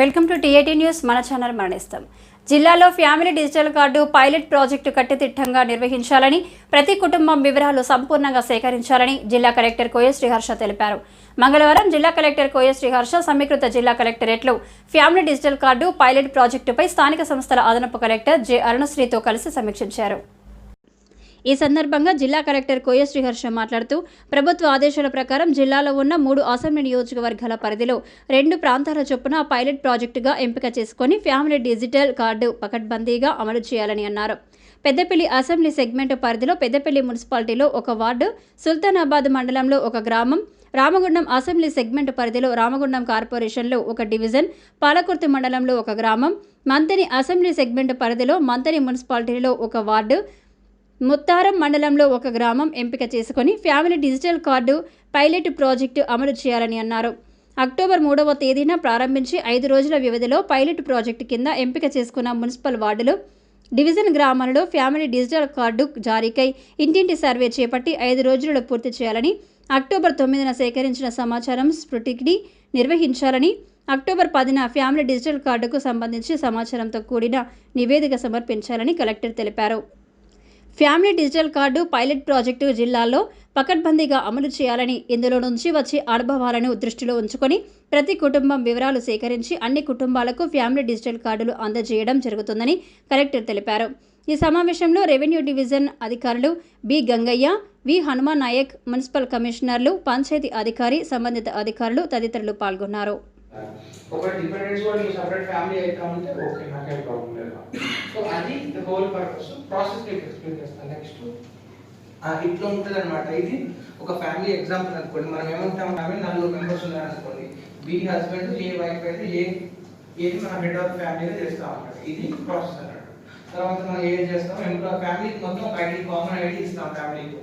Welcome to TAT news. మన channel మరణిస్తాం. జిల్లాలో family digital card pilot project కట్టుదిట్టంగా నిర్వహించాలని ప్రతి కుటుంబం వివరాలు సంపూర్ణంగా సేకరించాలని జిల్లా కలెక్టర్ కోయ శ్రీహర్ష తెలిపారు. మంగళవారం జిల్లా కలెక్టర్ కోయ శ్రీహర్ష సమీకృత జిల్లా కలెక్టరేట్లో ఫ్యామిలీ డిజిటల్ కార్డు పైలట్ ప్రాజెక్టుపై స్థానిక సంస్థల అదనపు కలెక్టర్ జె అరుణశ్రీతో కలిసి సమీక్షించారు. ఈ సందర్భంగా జిల్లా కలెక్టర్ కోయ శ్రీహర్ష మాట్లాడుతూ ప్రభుత్వ ఆదేశాల ప్రకారం జిల్లాలో ఉన్న మూడు అసెంబ్లీ నియోజకవర్గాల పరిధిలో రెండు ప్రాంతాల చొప్పున పైలట్ ప్రాజెక్టుగా ఎంపిక చేసుకొని ఫ్యామిలీ డిజిటల్ కార్డు పకడ్బందీగా అమలు చేయాలని అన్నారు. పెద్దపల్లి అసెంబ్లీ సెగ్మెంట్ పరిధిలో పెద్దపల్లి మున్సిపాలిటీలో ఒక వార్డు సుల్తానాబాద్ మండలంలో ఒక గ్రామం రామగుండం అసెంబ్లీ సెగ్మెంట్ పరిధిలో రామగుండం కార్పొరేషన్లో ఒక డివిజన్ పాలకుర్తి మండలంలో ఒక గ్రామం మంతని అసెంబ్లీ సెగ్మెంట్ పరిధిలో మంతని మున్సిపాలిటీలో ఒక వార్డు ముత్తారం మండలంలో ఒక గ్రామం ఎంపిక చేసుకొని family digital card pilot project అమలు చేయాలని అన్నారు. అక్టోబర్ మూడవ తేదీన ప్రారంభించి ఐదు రోజుల వ్యవధిలో పైలట్ ప్రాజెక్టు కింద ఎంపిక చేసుకున్న మున్సిపల్ వార్డులు డివిజన్ గ్రామాలలో ఫ్యామిలీ డిజిటల్ కార్డు జారీకై ఇంటింటి సర్వే చేపట్టి ఐదు రోజులలో పూర్తి చేయాలని అక్టోబర్ తొమ్మిదిన సేకరించిన సమాచారం స్ఫుటికిని నిర్వహించాలని అక్టోబర్ పదిన ఫ్యామిలీ డిజిటల్ కార్డుకు సంబంధించి సమాచారంతో కూడిన నివేదిక సమర్పించాలని కలెక్టర్ తెలిపారు. Family digital card pilot project జిల్లాల్లో పకడ్బందీగా అమలు చేయాలని ఇందులో నుంచి వచ్చే అనుభవాలను దృష్టిలో ఉంచుకొని ప్రతి కుటుంబం వివరాలు సేకరించి అన్ని కుటుంబాలకు ఫ్యామిలీ డిజిటల్ కార్డులు అందజేయడం జరుగుతుందని కలెక్టర్ తెలిపారు. ఈ సమావేశంలో రెవెన్యూ డివిజన్ అధికారులు B Gangaiah V Hanuman Naik municipal కమిషనర్లు పంచాయతీ అధికారి సంబంధిత అధికారులు తదితరులు పాల్గొన్నారు. హోల్ పర్పస్ ప్రాసెస్ మీకు ఎక్స్ప్లెయిన్ చేస్తాను నెక్స్ట్ ఇట్లా ఉంటుంది అనమాట ఇది ఒక ఫ్యామిలీ ఎగ్జాంపుల్ అనుకోండి. మనం ఏమంటాం ఫ్యామిలీ నలుగురు మెంబర్స్ ఉన్నారనుకోండి. బి హస్బెండ్ ఏ వైఫ్ అయితే ఏ ఏది మన హెడ్ ఆఫ్ ఫ్యామిలీగా చేస్తాం అన్నమాట ఇది ప్రాసెస్ అన్నమాట. తర్వాత మనం ఏం చేస్తాం? ఎంప్లాయ్ ఫ్యామిలీకి మొత్తం ఒక ఐడి కామన్ ఐడి ఇస్తాం ఫ్యామిలీకి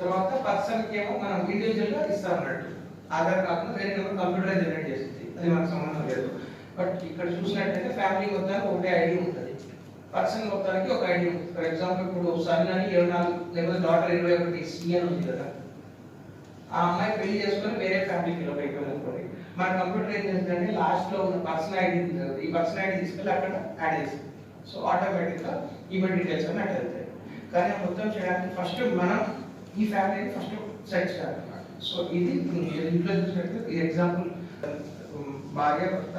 తర్వాత పర్సన్కి ఏమో మనం ఇండివిజువల్గా ఇస్తాం అన్నట్టు. ఆధార్ కాకుండా వేరే నెంబర్ కంప్యూటర్ జనరేట్ చేస్తుంది. అది మనకు సంబంధం లేదు. బట్ ఇక్కడ చూసినట్టయితే ఫ్యామిలీ మొత్తానికి ఒకటే ఐడి ఉంటుంది. పర్సన్ మొత్తానికి ఒక ఐడి ఉంటుంది ఫర్ ఎగ్జాంపుల్ ఇప్పుడు సన్ అని ఇరవై నాలుగు లేకపోతే డాటర్ ఇరవై ఒకటి సి ఉంది కదా. ఆ అమ్మాయి పెళ్ళి చేసుకొని వేరే ఫ్యామిలీకి వెళ్ళిపోయింది అనుకోండి మన కంప్యూటర్ ఏం చేస్తుందంటే లాస్ట్లో ఉన్న పర్సన్ ఐడి ఉంది ఈ పర్సన్ ఐడి తీసుకెళ్ళి అక్కడ యాడ్ చేస్తుంది సో ఆటోమేటిక్గా ఈవెంట్ డీటెయిల్స్ అని అక్కడ వెళ్తాయి కానీ మొత్తం చేయడానికి ఫస్ట్ మనం ఈ ఫ్యామిలీని ఫస్ట్ సెట్ చేయాలి. సో ఇది ఇంట్లో చూసినట్టు ఈ ఎగ్జాంపుల్ భార్య భర్త